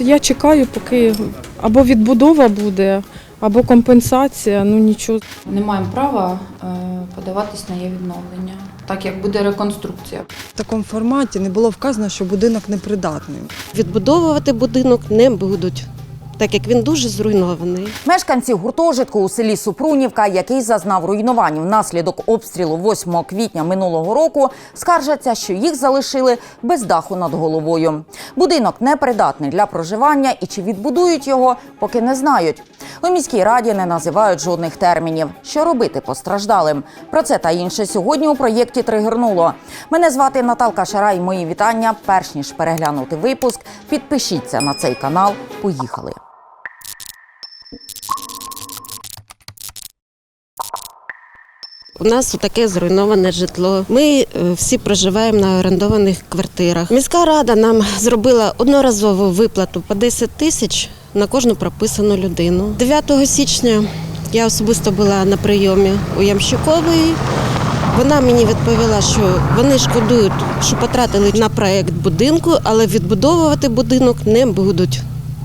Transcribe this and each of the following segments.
Я чекаю, поки або відбудова буде, або компенсація. Ну нічого. Не маємо права е, подаватись на її відновлення, так як буде реконструкція. В такому форматі не було вказано, що будинок непридатний. Відбудовувати будинок не будуть, так як він дуже зруйнований. Мешканці гуртожитку у селі Супрунівка, який зазнав руйнувань внаслідок обстрілу 8 квітня минулого року, скаржаться, що їх залишили без даху над головою. Будинок непридатний для проживання і чи відбудують його, поки не знають. У міській раді не називають жодних термінів. Що робити постраждалим? Про це та інше сьогодні у проєкті тригернуло. Мене звати Наталка Шарай. Мої вітання. Перш ніж переглянути випуск, підпишіться на цей канал. Поїхали. У нас таке зруйноване житло. Ми е, всі проживаємо на орендованих квартирах. Міська рада нам зробила одноразову виплату по 10 тисяч на кожну прописану людину. 9 січня я особисто була на прийомі у Ямщикової. Вона мені відповіла, що вони шкодують, що потратили на проект будинку, але відбудовувати будинок не будуть.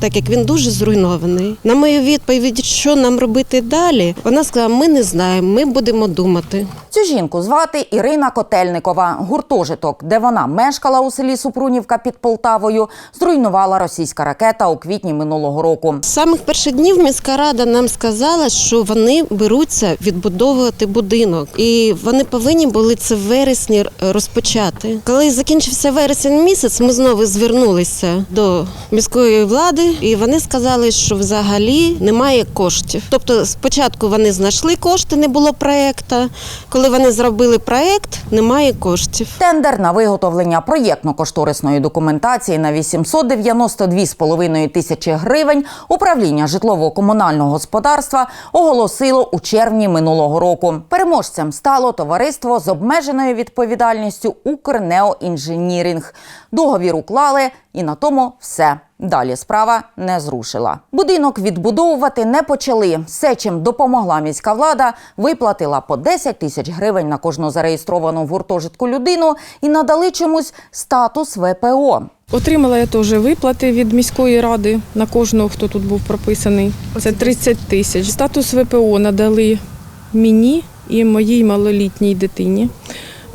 Так як він дуже зруйнований. На мою відповідь, що нам робити далі, вона сказала: ми не знаємо, ми будемо думати. Цю жінку звати Ірина Котельникова. Гуртожиток, де вона мешкала у селі Супрунівка під Полтавою, зруйнувала російська ракета у квітні минулого року. З самих перших днів міська рада нам сказала, що вони беруться відбудовувати будинок, і вони повинні були це в вересні розпочати. Коли закінчився вересень місяць, ми знову звернулися до міської влади, і вони сказали, що взагалі немає коштів. Тобто, спочатку вони знайшли кошти, не було проекту. Коли вони зробили проект, немає коштів. Тендер на виготовлення проєктно-кошторисної документації на 892,5 тисячі гривень управління житлово-комунального господарства оголосило у червні минулого року. Переможцем стало товариство з обмеженою відповідальністю «Укрнеоінженірінг». Договір уклали, і на тому все. Далі справа не зрушила. Будинок відбудовувати не почали. Все, чим допомогла міська влада, виплатила по 10 тисяч гривень на кожну зареєстровану в гуртожитку людину і надали чомусь статус ВПО. Отримала я теж виплати від міської ради на кожного, хто тут був прописаний. Це 30 тисяч. Статус ВПО надали мені і моїй малолітній дитині.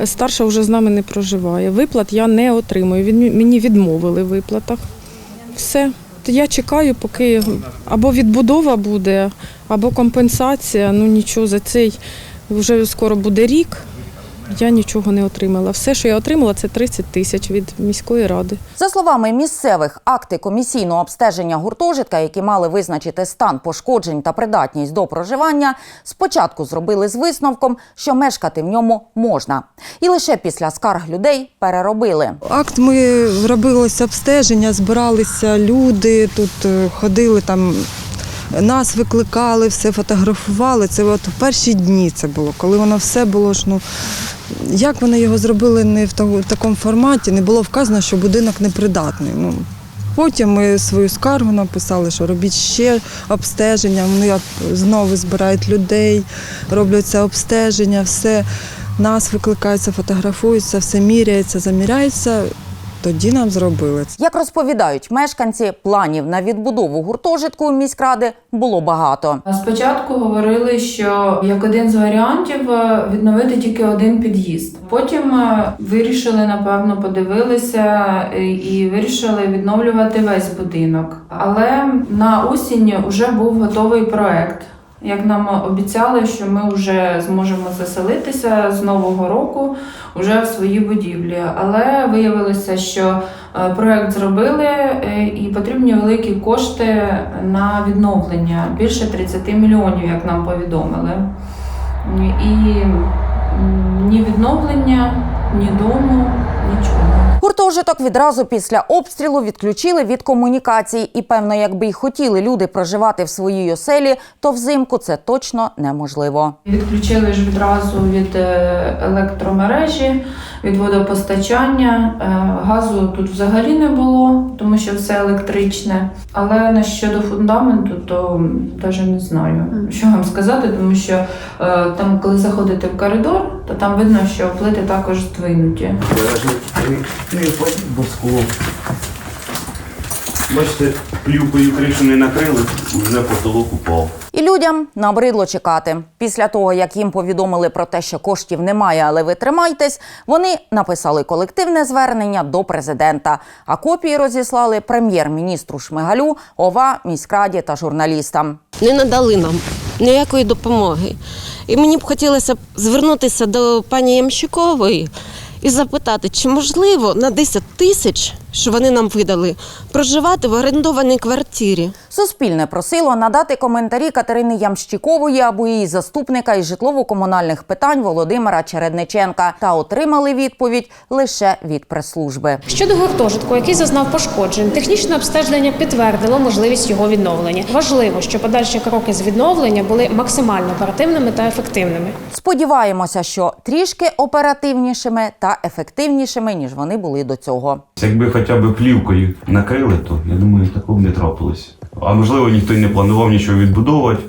Старша вже з нами не проживає. Виплат я не отримую. Він Мені відмовили в виплатах. Все. Я чекаю, поки або відбудова буде, або компенсація. Ну нічого за цей вже скоро буде рік. Я нічого не отримала. Все, що я отримала, це 30 тисяч від міської ради. За словами місцевих, акти комісійного обстеження гуртожитка, які мали визначити стан пошкоджень та придатність до проживання, спочатку зробили з висновком, що мешкати в ньому можна, і лише після скарг людей переробили. Акт ми робилося обстеження, збиралися люди, тут е, ходили там. Нас викликали, все фотографували. Це от в перші дні це було, коли воно все було ж ну як вони його зробили не в такому форматі, не було вказано, що будинок непридатний. Ну потім ми свою скаргу написали, що робіть ще обстеження. Вони знову збирають людей, роблять це обстеження, все нас викликаються, фотографуються, все міряється, заміряється. Тоді нам зробили це. Як розповідають мешканці, планів на відбудову гуртожитку міськради було багато. Спочатку говорили, що як один з варіантів е, відновити тільки один під'їзд. Потім е, вирішили, напевно, подивилися е, і вирішили відновлювати весь будинок. Але на осінь вже був готовий проект. Як нам обіцяли, що ми вже зможемо заселитися з нового року вже в свої будівлі. Але виявилося, що е, проект зробили е, і потрібні великі кошти на відновлення більше 30 мільйонів, як нам повідомили. І ні відновлення, ні дому, нічого. Гуртожиток відразу після обстрілу відключили від комунікацій. І певно, якби й хотіли люди проживати в своїй оселі, то взимку це точно неможливо. Відключили ж відразу від е, електромережі, від водопостачання. Е, Газу тут взагалі не було, тому що все електричне. Але на щодо фундаменту, то навіть не знаю, що вам сказати, тому що е, там, коли заходите в коридор, то там видно, що плити також здвинуті. Бо буску. Бачите, плівкою кришу не накрили, вже потолок упав. І людям набридло чекати. Після того, як їм повідомили про те, що коштів немає, але ви тримайтесь, вони написали колективне звернення до президента. А копії розіслали прем'єр-міністру Шмигалю, ОВА, міськраді та журналістам. Не надали нам ніякої допомоги. І мені б хотілося б звернутися до пані Ямщикової і запитати, чи можливо на 10 тисяч, що вони нам видали, проживати в орендованій квартирі. Суспільне просило надати коментарі Катерини Ямщикової або її заступника із житлово-комунальних питань Володимира Чередниченка та отримали відповідь лише від прес-служби. Щодо гуртожитку, який зазнав пошкоджень, технічне обстеження підтвердило можливість його відновлення. Важливо, що подальші кроки з відновлення були максимально оперативними та ефективними. Сподіваємося, що трішки оперативнішими та ефективнішими ніж вони були до цього. Якби хоча б плівкою накрили, то я думаю, такого б не трапилось. А можливо, ніхто й не планував нічого відбудовувати,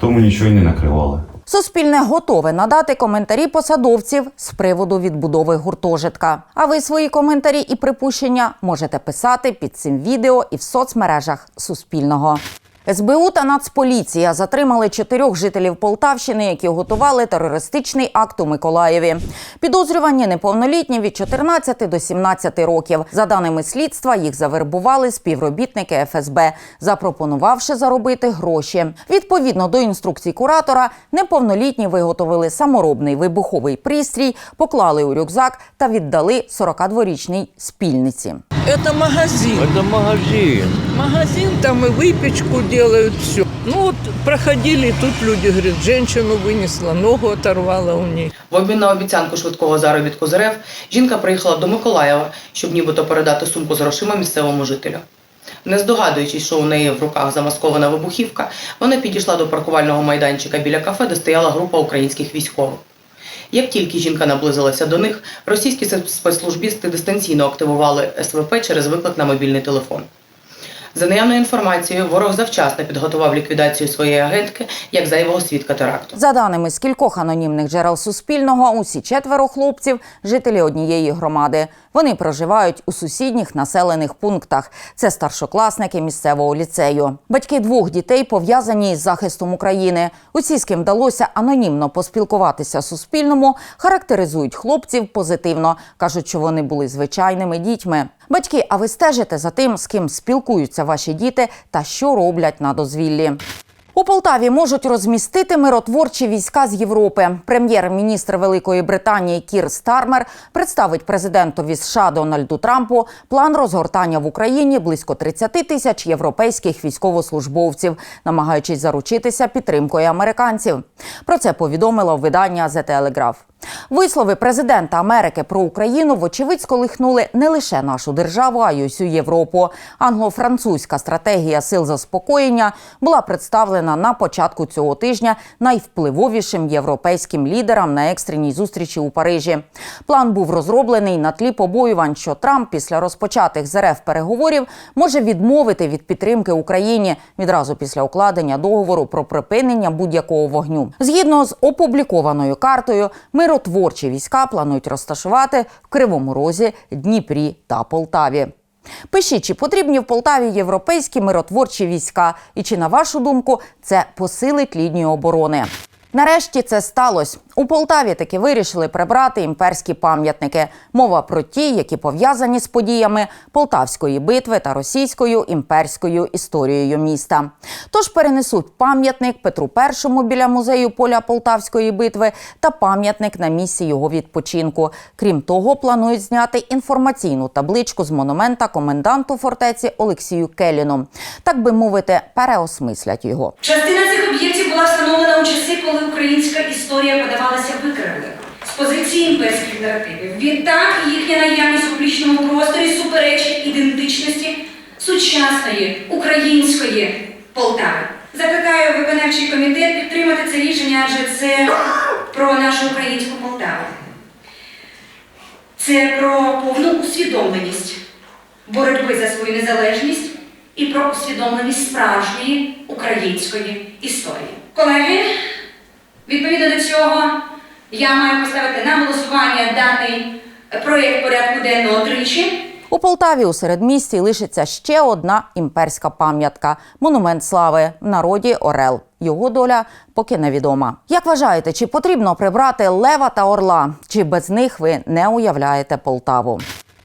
тому нічого й не накривали. Суспільне готове надати коментарі посадовців з приводу відбудови гуртожитка. А ви свої коментарі і припущення можете писати під цим відео і в соцмережах Суспільного. СБУ та Нацполіція затримали чотирьох жителів Полтавщини, які готували терористичний акт у Миколаєві. Підозрювані неповнолітні від 14 до 17 років. За даними слідства, їх завербували співробітники ФСБ, запропонувавши заробити гроші. Відповідно до інструкцій куратора, неповнолітні виготовили саморобний вибуховий пристрій, поклали у рюкзак та віддали 42-річній спільниці. Это магазин. Это магазин. Магазин, там и выпечку делают, все. Ну вот проходили, тут люди говорят, женщину вынесла, ногу оторвала у нее. В обмін на обіцянку швидкого заробітку з РФ жінка приїхала до Миколаєва, щоб нібито передати сумку з грошима місцевому жителю. Не здогадуючись, що у неї в руках замаскована вибухівка, вона підійшла до паркувального майданчика біля кафе, де стояла група українських військових. Як тільки жінка наблизилася до них, російські спецслужбісти дистанційно активували СВП через виклик на мобільний телефон. За наявною інформацією, ворог завчасно підготував ліквідацію своєї агентки як зайвого свідка теракту. За даними з кількох анонімних джерел Суспільного, усі четверо хлопців жителі однієї громади. Вони проживають у сусідніх населених пунктах. Це старшокласники місцевого ліцею. Батьки двох дітей пов'язані із захистом України. Усі, з ким вдалося анонімно поспілкуватися Суспільному, характеризують хлопців позитивно. кажуть, що вони були звичайними дітьми. Батьки, а ви стежите за тим, з ким спілкуються ваші діти та що роблять на дозвіллі. У Полтаві можуть розмістити миротворчі війська з Європи. Прем'єр-міністр Великої Британії Кір Стармер представить президентові США Дональду Трампу план розгортання в Україні близько 30 тисяч європейських військовослужбовців, намагаючись заручитися підтримкою американців. Про це повідомило видання The Telegraph. Вислови президента Америки про Україну вочевидь сколихнули не лише нашу державу, а й усю Європу. Англо-французька стратегія сил заспокоєння була представлена на початку цього тижня найвпливовішим європейським лідерам на екстреній зустрічі у Парижі. План був розроблений на тлі побоювань, що Трамп після розпочатих з РФ переговорів може відмовити від підтримки Україні відразу після укладення договору про припинення будь-якого вогню. Згідно з опублікованою картою, миротворчі війська планують розташувати в Кривому Розі, Дніпрі та Полтаві. Пишіть, чи потрібні в Полтаві європейські миротворчі війська, і чи на вашу думку це посилить лінію оборони? Нарешті це сталося. У Полтаві таки вирішили прибрати імперські пам'ятники. Мова про ті, які пов'язані з подіями Полтавської битви та російською імперською історією міста. Тож перенесуть пам'ятник Петру І біля музею поля Полтавської битви та пам'ятник на місці його відпочинку. Крім того, планують зняти інформаційну табличку з монумента коменданту фортеці Олексію Келіну. Так би мовити, переосмислять його. Частина цих об'єктів була встановлена у часи, коли українська історія подавалася викривлено з позиції імперських наративів. Відтак їхня наявність у публічному просторі суперечить ідентичності сучасної української Полтави. Закликаю виконавчий комітет підтримати це рішення, адже це про нашу українську Полтаву. Це про повну усвідомленість боротьби за свою незалежність і про усвідомленість справжньої української історії. Колеги, відповідно до цього, я маю поставити на голосування даний проєкт порядку денного тричі У Полтаві у середмісті лишиться ще одна імперська пам'ятка монумент слави в народі Орел. Його доля поки невідома. Як вважаєте, чи потрібно прибрати лева та орла? Чи без них ви не уявляєте Полтаву?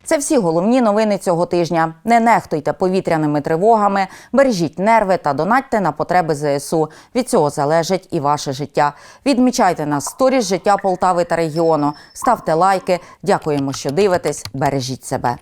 Це всі головні новини цього тижня. Не нехтуйте повітряними тривогами, бережіть нерви та донатьте на потреби ЗСУ. Від цього залежить і ваше життя. Відмічайте нас сторіс життя Полтави та регіону. Ставте лайки. Дякуємо, що дивитесь. Бережіть себе.